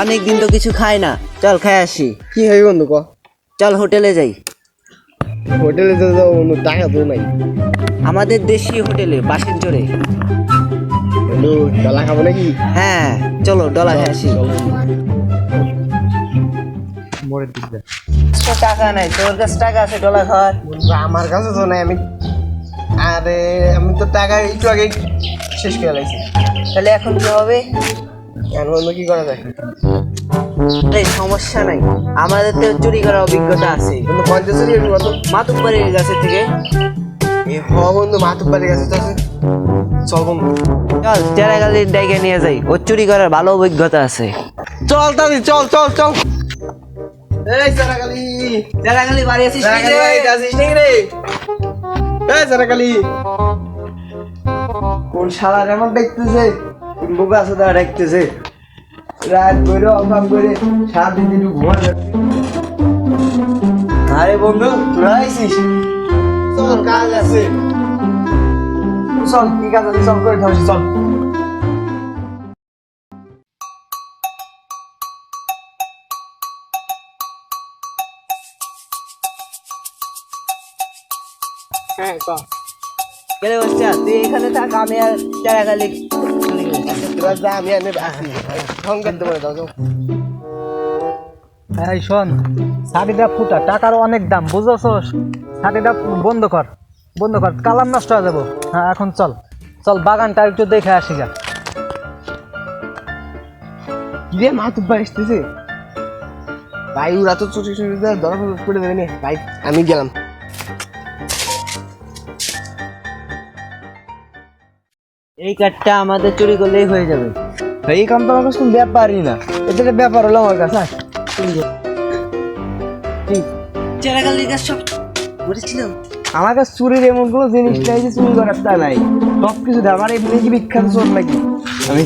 অনেক দিন তো কিছু খাই না। চল খাই আসি। কি হয় বন্ধু ক? চল হোটেলে যাই। হোটেলে তো যাব বন্ধু টাকা তো নাই। আমাদের দেশি হোটেলে বাসের জোরে বন্ধু ডালা খাব নাকি? হ্যাঁ চলো ডলা খাই আসি। মোড়ের দিক তো টাকা নাই তোর কাছে টাকা আছে ডলা খাওয়ার। বন্ধু আমার কাছে তো নাই আমি আরে আমি তো টাকা একটু আগে শেষ করে লাগছি তাহলে এখন কি হবে? বন্ধু কি করা যায়? এই সমস্যা নাই। আমাদের তো চুরি করার অভিজ্ঞতা আছে। বন্ধু পঞ্চাশ হাজার একটু কত কাছে থেকে এ হ বন্ধু কাছে তো আছে। চল বন্ধু। চল ডাইকে নিয়ে যাই। চুরি করার ভালো অভিজ্ঞতা আছে। চল তাড়াতাড়ি চল চল চল। এই চেরাগালি বাড়ি আছিস নাকি রে? এই কোন শালা এমন দেখতেছে? বুকা আছে তারা দেখতেছে। রাত করে অভাব করে সাত দিন একটু ঘুমা আরে বন্ধু তোরা আইসিস চল কাজ আছে। চল কি কাজ আছে? চল করে খাওয়াছি চল। হ্যাঁ ক? বসছে তুই এখানে থাক আমি আর তোরা যা আমি এই শোন শাড়িটা ফুটা টাকার অনেক দাম, বুঝছস? শাড়িটা বন্ধ কর বন্ধ কর নষ্ট হয়ে যাব। হ্যাঁ এখন চল চল, বাগানটা একটু দেখে আসি গা। রে মা আসতেছে? ভাই, ওরা তো চুরি চুরি ধরা করে দেবে ভাই, আমি গেলাম। এই কার্ডটা আমাদের চুরি করলেই হয়ে যাবে। এই কাম তো আমার কাছে কোনো ব্যাপারই না। এটা ব্যাপার হলো আমার কাছে সব বলেছিলাম আমার কাছে চুরির এমন কোনো জিনিস নাই যে চুরি করার তা নাই। সব কিছু আমার এমনি কি বিখ্যাত চোর নাকি? আমি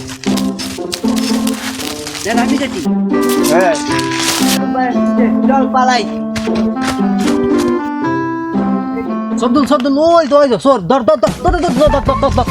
আমি কাটি। হ্যাঁ। চল পালাই। সবদুল সবদুল ওই তো ওই তো সর ধর ধর ধর ধর ধর ধর ধর ধর।